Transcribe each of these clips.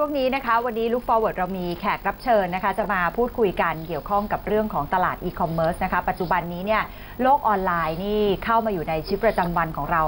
มาช่วงนี้นะคะ วันนี้ Look Forward เรามีแขกรับเชิญนะคะ จะมาพูดคุยกันเกี่ยวข้องกับเรื่องของตลาดอีคอมเมิร์ซนะคะ ปัจจุบันนี้เนี่ยโลกออนไลน์นี่เข้ามาอยู่ในชีวิตประจำวันของเรา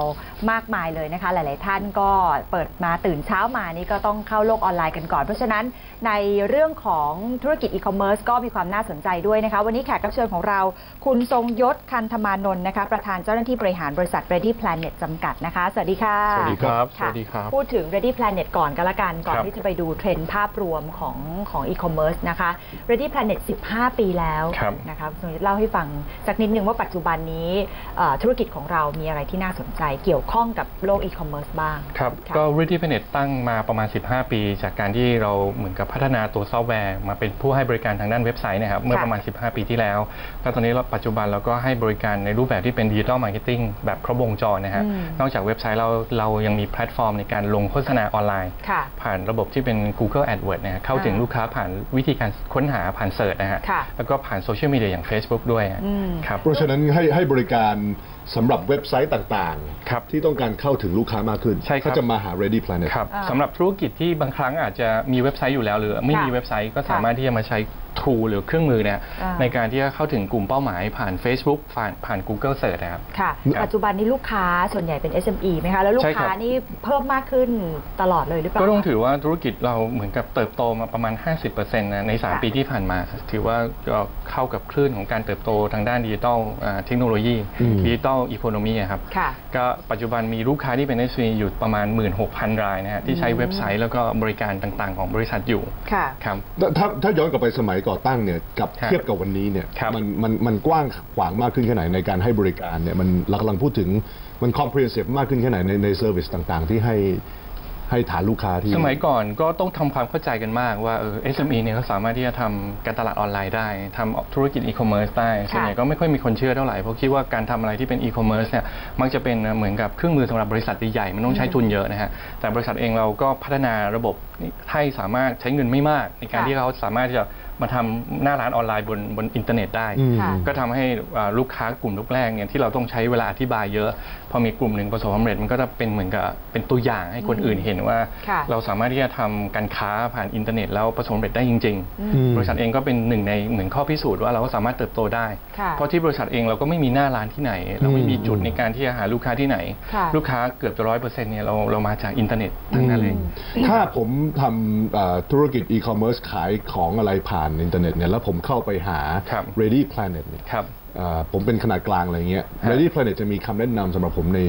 มากมายเลยนะคะ หลาย ๆ ท่านก็เปิดมาตื่นเช้ามานี่ก็ต้องเข้าโลกออนไลน์กันก่อน เพราะฉะนั้นในเรื่องของธุรกิจอีคอมเมิร์ซก็มีความน่าสนใจด้วยนะคะ วันนี้แขกรับเชิญของเรา คุณทรงยศคันธมานนท์นะคะประธานเจ้าหน้าที่บริหารบริษัท Ready Planet จำกัดนะคะสวัสดีค่ะสวัสดีครับค่ะสวัสดีครับพูดถึง Ready Planet ก่อนก็แล้วกันก่อนครับที่จะไปดูเทรนด์ภาพรวมของของอีคอมเมิร์ซนะคะ Ready Planet 15 ปีแล้วครับนะคะคุณเล่าให้ฟังสักนิดนึงว่าปัจจุบันนี้เอ่อธุรกิจของเรามีอะไรที่น่าสนใจเกี่ยวข้องกับโลกอีคอมเมิร์ซบ้าง ครับค่ะก็ Ready Planet ตั้งมาประมาณ 15 ปี จากการที่เราเหมือนกับพัฒนาตัวซอฟต์แวร์มาเป็นผู้ให้บริการทางด้านเว็บไซต์นะครับ เมื่อประมาณ 15 ปีที่แล้ว แล้วตอนนี้เราปัจจุบันเราก็ให้บริการในรูปแบบที่เป็นดิจิ t a ลมาร์เก็ตติ้งแบบครบวงจรนะฮะอืมนอกจากเว็บไซต์เราเรายังมีแพลตฟอร์มในการลงโฆษณาออนไลน์ค่ะผ่านระบบที่เป็น Google AdWords นะฮะเข้าถึงอ่าลูกค้าผ่านวิธีการค้นหาผ่านเสิร์ชนะฮะค่ะแล้วก็ผ่านโซเชียลมีเดียอย่าง Facebook ด้วยอืมครับเพราะฉะนั้นให้ให้บริการสำหรับเว็บไซต์ต่างครับๆที่ต้องการเข้าถึงลูกค้ามากขึ้นใช่ครับเขาจะมาหา Ready Planet ครับอ่าสำหรับธุรกิจที่บางครั้งอาจจะมีเว็บไซต์อยู่แล้ว หรือไม่ค่ะมีเว็บไซต์ก็สามารถที่จะมาใช้ tool หรือเครื่องมือเนี่ยอ่าในการที่จะเข้าถึงกลุ่มเป้าหมายผ่าน Facebook ผ่านผ่าน Google Search นะครับค่ะครับปัจจุบันนี้ลูกค้าส่วนใหญ่เป็น SME ไหมคะแล้วลูกใช่ครับค้านี่เพิ่มมากขึ้นตลอดเลยหรือเปล่าก็ต้องคะถือว่าธุรกิจเราเหมือนกับเติบโตมาประมาณ 50%นะในค่ะ3ปีที่ผ่านมา ถือว่าก็เข้ากับคลื่นของการเติบโตทางด้านดิจิทัลอ่าเทคโนโลยีอืมดิจิทัลอีโคโนมีครับค่ะก็ปัจจุบันมีลูกค้าที่เป็น SME อยู่ประมาณ 16,000 รายนะฮะที่ใช้เว็บไซต์แล้วก็บริการต่างๆ ของบริษัทอยู่ค่ะครับถ้าถ้าถ้าย้อนกลับไปสมัยก่อตั้งเนี่ยกับครับเทียบกับวันนี้เนี่ยครับมันมันมันกว้างขวางมากขึ้นแค่ไหนในการให้บริการเนี่ยมันเรากำลังพูดถึงมัน comprehensive มากขึ้นแค่ไหนในในเซอร์วิสต่างๆ ที่ให้ให้ฐานลูกค้าที่ สมัยก่อนก็ต้องทำความเข้าใจกันมากว่าเออ SME เนี่ยเขาสามารถที่จะทำการตลาดออนไลน์ได้ทำธุรกิจอีคอมเมิร์ซได้ส่วนใหญ่ก็ไม่ค่อยมีคนเชื่อเท่าไหร่ เพราะคิดว่าการทำอะไรที่เป็นอีคอมเมิร์ซเนี่ยมักจะเป็นเหมือนกับเครื่องมือสำหรับบริษัทใหญ่ๆมันต้องใช้ทุนเยอะนะฮะ แต่บริษัทเองเราก็พัฒนาระบบให้สามารถใช้เงินไม่มาก ในการค่ะที่เขาสามารถที่จะมาทำหน้าร้านออนไลน์บนบนอินเทอร์เน็ตได้อืมค่ะก็ทำให้อ่าลูกค้ากลุ่มลูกแรกเนี่ยที่เราต้องใช้เวลาอธิบายเยอะ พอมีกลุ่มหนึ่งประสบความสำเร็จมันก็จะเป็นเหมือนกับเป็นตัวอย่างให้คนอื่นเห็นว่าค่ะเราสามารถที่จะทำการค้าผ่านอินเทอร์เน็ตแล้วประสบความสำเร็จได้จริงอืมๆบริษัทเองก็เป็นหนึ่งในเหมือนข้อพิสูจน์ว่าเราก็สามารถเติบโตได้ค่ะเพราะที่บริษัทเองเราก็ไม่มีหน้าร้านที่ไหน เราไม่มีจุดในการที่จะหาลูกค้าที่ไหนค่ะลูกค้าเกือบจะร้อยเปอร์เซ็นต์เนี่ยเราเรามาจากอินเทอร์เน็ตทั้งนั้นเลยถ้าผมทำเอ่อธุรกิจอีคอมเมิร์ซขายของอะไรผ่านอินเทอร์เน็ตเนี่ยแล้วผมเข้าไปหา ครับ Ready Planet เนี่ยครับเอ่อผมเป็นขนาดกลางอะไรเงี้ยฮะ Ready Planet จะมีคำแนะนำสำหรับผมใน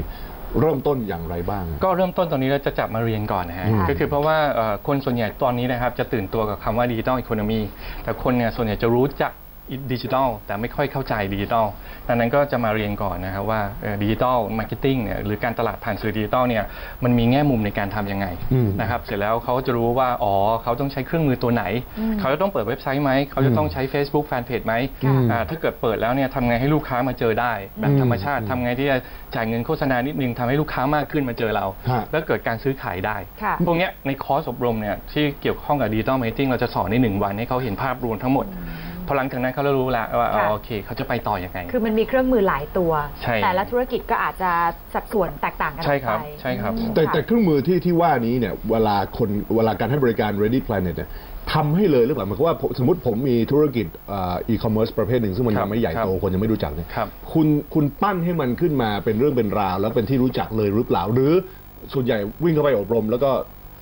เริ่มต้นอย่างไรบ้าง ก็เริ่มต้นตอนนี้เราจะจับมาเรียนก่อนนะฮะอืมก็คือเพราะว่าเอ่อคนส่วนใหญ่ตอนนี้นะครับจะตื่นตัวกับคำว่าดิจิ t a ลอีโคโนมีแต่คนเนี่ยส่วนใหญ่จะรู้จัก ดิจิทัลแต่ไม่ค่อยเข้าใจดิจิทัลดังนั้นก็จะมาเรียนก่อนนะครับว่าดิจิทัลมาร์เก็ตติ้งเนี่ยหรือการตลาดผ่านสื่อดิจิทัลเนี่ยมันมีแง่มุมในการทำยังไงอืมนะครับเสร็จแล้วเขาจะรู้ว่า อ๋อเขาต้องใช้เครื่องมือตัวไหน เขาจะต้องเปิดเว็บไซต์ไหม เขาจะต้องใช้ Facebook Fanpage ไหมอืมอ่าถ้าเกิดเปิดแล้วเนี่ยทำไงให้ลูกค้ามาเจอได้แบบอืมธรรมชาติทำไงที่จะจ่ายเงินโฆษณานิดนึงทำให้ลูกค้ามากขึ้นมาเจอเราฮะแล้วเกิดการซื้อขายได้ค่ะพวกเนี้ยในคอร์สอบรมเนี่ยที่เกี่ยวข้องกับดิจิ t a ลมาร์เก็ตติ้งเราจะสอนในหนึ่งวันให้เขาเห็นภาพรวมทั้งหมด พอหลังจากนั้นเขาจะรู้แล้วว่าอ๋อค่ะโอเคเขาจะไปต่ออยังไง คือมันมีเครื่องมือหลายตัว ใช่ แต่ละธุรกิจก็อาจจะสัดส่วนแตกต่างกันออกใช่ไปครับใช่ครับอืมแต่ค่ะแต่เครื่องมือที่ที่ว่านี้เนี่ยเวลาคนเวลาการให้บริการ Ready Planet เนี่ยทำให้เลยหรือเปล่าหมายความว่าผมสมมติผมมีธุรกิจอีคอมเมิร์ซประเภทหนึ่งซึ่งมันครัยับงไม่ใหญ่ครับโตคนยังไม่รู้จักเนี่ยครับคุณคุณปั้นให้มันขึ้นมาเป็นเรื่องเป็นราว แล้วเป็นที่รู้จักเลยหรือเปล่า หรือส่วนใหญ่วิ่งเข้าไปอบรม แล้วก็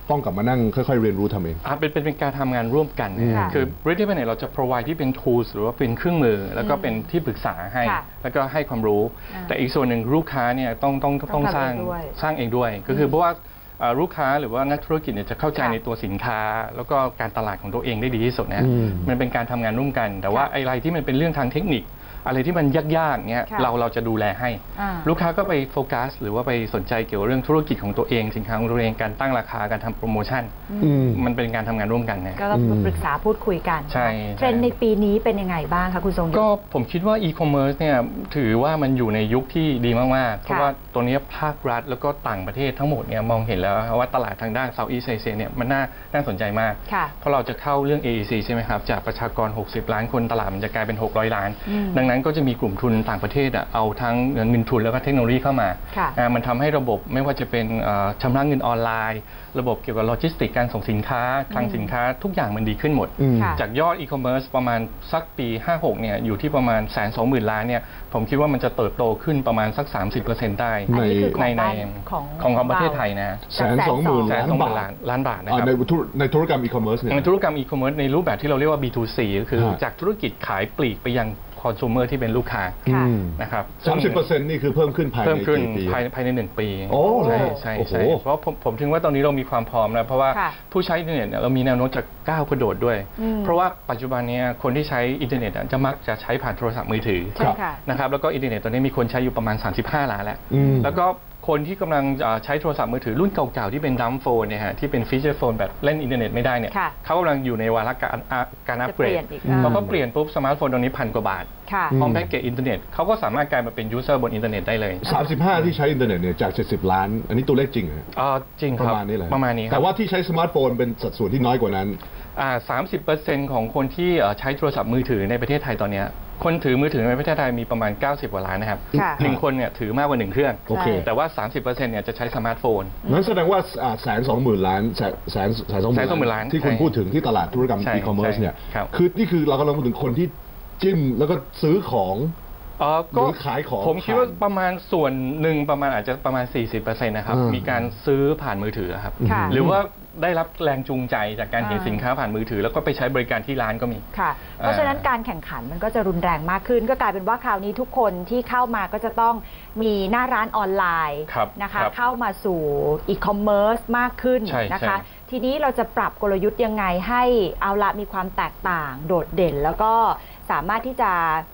ต้องกลับมานั่งค่อยๆเรียนรู้ทำเองอะเป็นเป็นเป็นการทำงานร่วมกันนะค่ะคือ Ready Planet เราจะ provide ที่เป็น tools หรือว่าเป็นเครื่องมือ แล้วก็เป็นที่ปรึกษาให้ค่ะแล้วก็ให้ความรู้อ่าแต่อีกส่วนหนึ่งลูกค้าเนี่ยต้องต้องต้ต้อองงทำสร้างเองด้วยสร้างเองด้วย ก็คือเพราะว่าเอ่อลูกค้าหรือว่านักธุรกิจเนี่ยจะเข้าใจค่ะในตัวสินค้า แล้วก็การตลาดของตัวเองได้ดีที่สุดนะอืมมันเป็นการทำงานร่วมกัน แต่ว่าค่ะอะไรที่มันเป็นเรื่องทางเทคนิค อะไรที่มันยากๆเนี่ยค่ะเราเราจะดูแลให้อ่าลูกค้าก็ไปโฟกัส หรือว่าไปสนใจเกี่ยวกับเรื่องธุรกิจของตัวเอง สินค้าของตัวเองการตั้งราคาการทำโปรโมชั่นอืมมันเป็นการทำงานร่วมกันนะ ก็ต้องมาปรึกษาพูดคุยกันใช่เทรนด์ในปีนี้เป็นยังไงบ้างคะคุณทรงยศ ก็ผมคิดว่าอีคอมเมิร์ซเนี่ยถือว่ามันอยู่ในยุคที่ดีมาก ๆ เพราะว่าตัวเนี้ยภาครัฐแล้วก็ต่างประเทศทั้งหมดเนี่ยมองเห็นแล้วว่าตลาดทางด้านเซาท์อีสเอเชียเนี่ยมันน่าน่าสนใจมาก ค่ะเพราะเราจะเข้าเรื่อง AEC ใช่ไหมครับ จากประชากร 60 ล้านคนตลาดมันจะกลายเป็น 600 ล้าน อืม ดังนั้นนั้นก็จะมีกลุ่มทุนต่างประเทศอะเอาทั้งเงินทุนแล้วก็เทคโนโลยีเข้ามาค่ะ อ่ามันทำให้ระบบไม่ว่าจะเป็นเอ่อชำระเงินออนไลน์ ระบบเกี่ยวกับโลจิสติกการส่งสินค้าคลังสินค้าทุกอย่างมันดีขึ้นหมด อืม ค่ะ จากยอดอีคอมเมิร์ซประมาณสักปี 56 เนี่ย อยู่ที่ประมาณแสนสองหมื่นล้านเนี่ย ผมคิดว่ามันจะเติบโตขึ้นประมาณสัก 30%ได้ อันนี้คือขในองในบ้านของของของประเทศเราไทยนะ แสนสองหมื่นแสนล้านสองหมื่บานทล้านล้านบาทนะคอ่ารับ ในธุรในธุรกรรมอีคอมเมิร์ซเนี่ย ในธุรกรรมอีคอมเมิร์ซในรูปแบบที่เราเรียกว่า B2C ก็คือฮะจากธุรกิจขายปลีกไปยัง คอน sumer ที่เป็นลูกค้าค่ะ นะครับสามสิบเปอร์เซ็นต์นี่คือเพิ่มขึ้นภายเพิ่มในขึ้นกี่ปี ภายภายในหนึ่งปีโอ้ใช่ใช่โอ้โห ใช่เพราะผมผมถึงว่าตอนนี้เรามีความพร้อมนะเพราะว่าค่ะผู้ใช้อินเทอร์เน็ตเนี่ยเรามีแนวโน้มจะก้าวกระโดดด้วย อืม เพราะว่าปัจจุบันเนี้คนที่ใช้อินเทอร์เน็ตอะจะมักจะใช้ผ่านโทรศัพท์มือถือใช่ค่ะ นะครับแล้วก็อินเทอร์เน็ตตอนนี้มีคนใช้อยู่ประมาณ 35 ล้านแล้ว อืม แล้วก็ คนที่กำลังเอ่อใช้โทรศัพท์มือถือรุ่นเก่าๆ ที่เป็นดัมโฟนเนี่ยฮะที่เป็นฟีเจอร์โฟนแบบเล่นอินเทอร์เน็ตไม่ได้เนี่ยค่ะเขากำลังอยู่ในวาระการอะการอัปเกรจะเปลี่ยดนอีกพอเขาเปลี่ยนปุ๊บสมาร์ทโฟนตรงนี้พันกว่าบาท ค่ะอืมพร้อมแพ็กเกจอินเทอร์เน็ตเขาก็สามารถกลายมาเป็นยูเซอร์บนอินเทอร์เน็ตได้เลยสามสิบห้าที่ใช้อินเทอร์เน็ตเนี่ยจากเจ็ดสิบล้าน อันนี้ตัวเลขจริงเหรออ่าจริงปคระรับมาณนี้เลยประมาณนี้ครับแต่ว่าที่ใช้สมาร์ทโฟนเป็นสัดส่วนที่น้อยกว่านั้น อ่าสามสิบเปอร์เซ็นต์ของคนที่เอ่อใช้โทรศัพท์มือถือในประเทศไทยตอนเนี้ยคนถือมือถือในประเทศไทยมีประมาณ 90 กว่าล้านนะครับค่ะ หนึ่งคนเนี่ยถือมากกว่าหนึ่งเครื่องโอเค แต่ว่า 30%เนี่ยจะใช้สมาร์ทโฟน นั้นแสดงว่าแสนสองหมื่นล้านแสนแสนแสนสองหแสนสองหมื่นล้าน ที่คุณใช่พูดถึงที่ตลาดธุรกรรมใช่อีคอมเมิร์ซใช่เนี่ยครับ คือนี่คือเรากำลังพูดถึงคนที่ จิ้มแล้วก็ซื้อของเออก็หรือขายของผมคิดว่าผ่านประมาณส่วนหนึ่งประมาณอาจจะประมาณ 40%นะครับ อืม มีการซื้อผ่านมือถือครับ ค่ะหรือว่าได้รับแรงจูงใจจากการเห็นอ่า สินค้าผ่านมือถือ แล้วก็ไปใช้บริการที่ร้านก็มี ค่ะ เพราะฉะนั้นการแข่งขันมันก็จะรุนแรงมากขึ้น ก็กลายเป็นว่าคราวนี้ทุกคนที่เข้ามาก็จะต้องมีหน้าร้านออนไลน์ครับนะคะ ครับเข้ามาสู่อีคอมเมิร์ซมากขึ้นใช่นะคะใช่ทีนี้เราจะปรับกลยุทธ์ยังไงให้เอาละมีความแตกต่าง โดดเด่น แล้วก็ สามารถที่จะ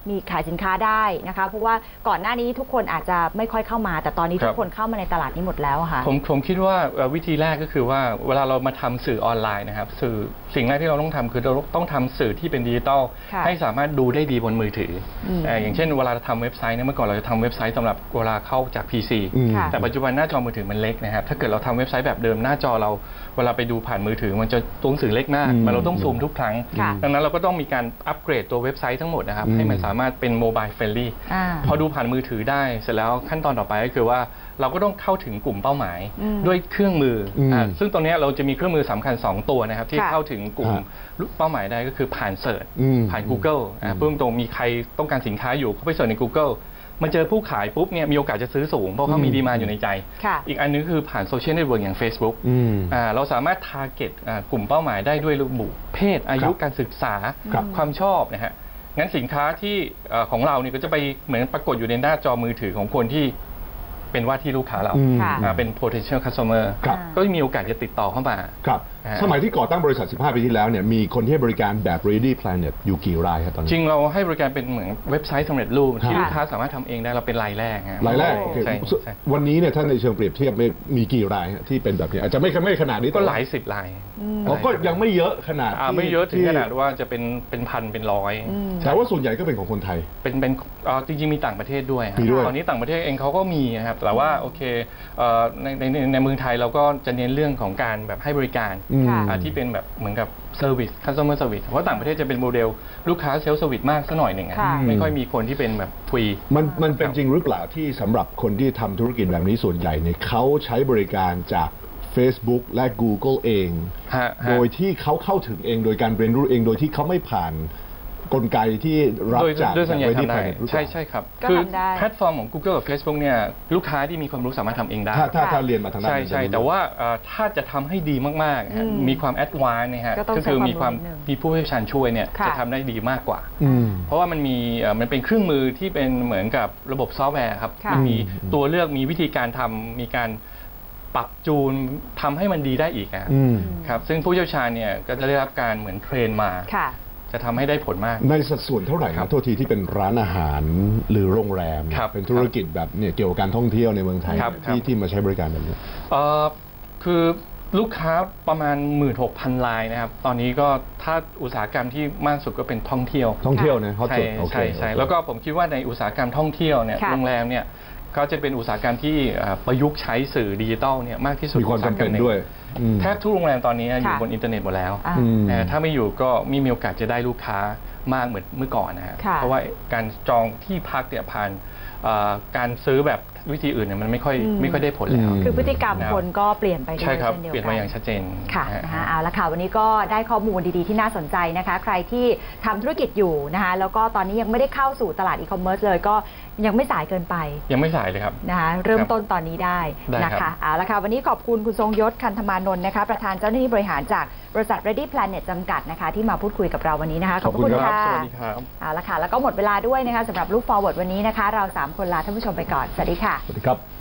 มีขายสินค้าได้นะคะ เพราะว่าก่อนหน้านี้ทุกคนอาจจะไม่ค่อยเข้ามา แต่ตอนนี้ทุกคนเข้ามาในตลาดนี้หมดแล้วอะค่ะ ผมผมคิดว่าเอ่อวิธีแรกก็คือว่าเวลาเรามาทำสื่อออนไลน์นะครับ สื่อสิ่งแรกที่เราต้องทำคือเราต้องทำสื่อที่เป็นดิจิตอลค่ะให้สามารถดูได้ดีบนมือถืออมเอ่ออย่างเช่นเวลาเราทำเว็บไซต์เนี่ยเมื่อก่อนเราจะทำเว็บไซต์สำหรับเวลาเข้าจาก PC อืมค่ะแต่ปัจจุบันหน้าจอมือถือมันเล็กนะครับ ถ้าเกิดเราทำเว็บไซต์แบบเดิมหน้าจอเราเวลาไปดูผ่านมือถือ มันจะตัวหนังสือเล็กมากอืมมันเราต้องซูมทุกครั้งค่ะดังนั้นเราก็ต้องมีการอัปเกรดตัวเว็บไซต์ทั้งหมดนะครับอืมให้มันสามารถเป็นโมบายเฟรนลี่อ่าพอดูผ่านมือถือได้เสร็จแล้วขั้นตอนต่อไปก็คือว่าเราก็ต้องเข้าถึงกลุ่มเป้าหมายอืมด้วยเครื่องมืออมอ่าซึ่งตรงเนี้ยเราจะมีเครื่องมือสำคัญ 2 ตัวนะครับ ที่ค่ะเข้าถึงกลุ่มฮะเป้าหมายได้ก็คือผ่านเสิร์ชอืมผ่าน Google อ่าเพิ่มตรงมีใครต้องการสินค้าอยู่เขาไปเสิร์ชใน Google มันเจอผู้ขายปุ๊บเนี่ยมีโอกาสจะซื้อสูง เพราะเขามีอืมดีมาอยู่ในใจค่ะอีกอันนึงคือผ่านโซเชียลเน็ตเวิร์กอย่าง Facebook อืมอ่าเราสามารถ t a r g e t อ่ากลุ่มเป้าหมายได้ด้วยระบุเพศอายุครับการศึกษาครับความชอบนะฮะ งั้นสินค้าที่เอ่อของเราเนี่ยก็จะไปเหมือนปรากฏอยู่ในหน้าจอมือถือของคนที่เป็นว่าที่ลูกค้าเราอืมค่ะอ่าเป็น potential customer ครับก็มีโอกาสจะติดต่อเข้ามาครับอ่า สมัยที่ก่อตั้งบริษัท 15 ปีที่แล้วเนี่ยมีคนที่ให้บริการแบบ Ready Planet อยู่กี่รายครับตอนจนี้ริงเราให้บริการเป็นเหมือนเว็บไซต์สำเร็จรูปที่ค่ะลูกค้าสามารถทำเองได้เราเป็นรายแรกฮะ รายแรกโอ้โอเคใช่ใช่ วันนี้เนี่ยถ้าในเชิงเปรียบเทียบเนี่ยมีกี่รายฮะที่เป็นแบบนี้อาจจะไม่ไม่ขนาดนี้ก็แต่หลายสิบรายอ๋อก็ยังไม่เยอะขนาดอ่าที่ไม่เยอะถึงที่ขนาดว่าจะเป็นเป็นพันเป็นร้อยอืมแต่ว่าส่วนใหญ่ก็เป็นของคนไทย เป็นเป็นเอ่อจริงๆมีต่างประเทศด้วยครับมีด้วย ตอนนี้ต่างประเทศเองเขาก็มีนะครับแต่ว่าโอเคเอ่อในในในในเมืองไทยเราก็จะเน้นเรื่องของการแบบให้บริการ อืมค่ะอ่าที่เป็นแบบเหมือนกับเซอร์วิสคัสเตอร์เซอร์วิสเพราะต่างประเทศจะเป็นโมเดลลูกค้าเซลล์เซอร์วิสมากสักหน่อยหนึ่งอะค่ะไม่ค่อยมีคนที่เป็นแบบฟรีมันมันเป็นครับจริงหรือเปล่าที่สำหรับคนที่ทำธุรกิจแบบนี้ส่วนใหญ่เนี่ยเขาใช้บริการจาก Facebook และ Google เองฮะฮะโดยที่เขาเข้าถึงเองโดยการเรียนรู้เองโดยที่เขาไม่ผ่าน กลไกที่รับโดยจากโดยส่วนใหญ่จาก Ready ทำได้ Planet หรือเปล่าใช่ใช่ครับ ก็คือทำได้ แพลตฟอร์มของ Google กับ Facebook เนี่ยลูกค้าที่มีความรู้สามารถทำเองได้ ถ้าถ้าค่ะถ้าเรียนมาทางด้านใช่นั้นใช่จะรู้แต่ว่าเอ่อถ้าจะทำให้ดีมากๆฮะอืมมีความแอดวานซ์นะฮะก็ต้องก็คือมีความใช้ความรู้นิดนึงมีผู้เชี่ยวชาญช่วยเนี่ยค่ะ จะทำได้ดีมากกว่า อืม เพราะว่ามันมีเอ่อมันเป็นเครื่องมือที่เป็นเหมือนกับระบบซอฟต์แวร์ครับค่ะ มันมีอืมตัวเลือกมีวิธีการทำมีการปรับจูนทำให้มันดีได้อีกอะอืม ครับซึ่งผู้เชี่ยวชาญเนี่ยก็จะได้รับการเหมือนเทรนมา ค่ะ จะทำให้ได้ผลมาก ในสัดส่วนเท่าไหร่คครัรับบโทษทีที่เป็นร้านอาหารหรือโรงแรมครับเป็นธุรกิจแบบเนี่ยเกี่ยวกับการท่องเที่ยวในเมืองไทยครับครับที่ที่มาใช้บริการแบบนี้เอ่อคือลูกค้าประมาณ 16,000รายนะครับ ตอนนี้ก็ถ้าอุตสาหกรรมที่มากสุดก็เป็นท่องเที่ยว ท่องเที่ยวนะฮอตใช่สุดโอเคใช่ใช่โอเคแล้วก็ผมคิดว่าในอุตสาหกรรมท่องเที่ยวเนี่ยค่ะโรงแรมเนี่ยก็จะเป็นอุตสาหกรรมที่เอ่อประยุกต์ใช้สื่อดิจิทัลเนี่ยมากที่สุดมีความจำเป็นอุตสหกรรหงด้วยอืม แทบทุกโรงแรมตอนนี้อยู่ค่ะบนอินเทอร์เน็ตหมดแล้วอ่าอืมเอ่อถ้าไม่อยู่ก็ไม่มีโอกาสจะได้ลูกค้ามากเหมือนเมื่อก่อนนะฮะค่ะเพราะว่าการจองที่พักเนี่ยผ่านเอ่อการซื้อแบบ วิธีอื่นเนี่ยมันไม่ค่อยอืมไม่ค่อยได้ผลแล้วอืมคือพฤติกรรมนะครับคนก็เปลี่ยนไปด้วยใช่ครับเช่นเดียวเปลี่ยนกัมาอย่างชัดเจน ค่ะนะฮะนะคะเอาละค่ะ วันนี้ก็ได้ข้อมูลดีๆที่น่าสนใจนะคะ ใครที่ทำธุรกิจอยู่นะคะ แล้วก็ตอนนี้ยังไม่ได้เข้าสู่ตลาดอีคอมเมิร์ซเลยก็ยังไม่สายเกินไป ยังไม่สายเลยครับนะคะเริ่มต้นตอนนี้ได้ได้นะครัคะบเอาละค่ะวันนี้ขอบคุณคุณทรงยศคันธมานนท์นะคะประธานเจ้าหน้าที่บริหารจากบริษัท Ready Planet จำกัดนะคะที่มาพูดคุยกับเราวันนี้นะคะขอบพระคุณครับค่ะสวัสดีครับเอาละค่ะแล้วก็หมดเวลาด้วยนะคะสำหรับลูก forward วันนี้นะคะ เราสามคนลาท่านผู้ชมไปก่อน สวัสดีค่ะสวัสดีครับ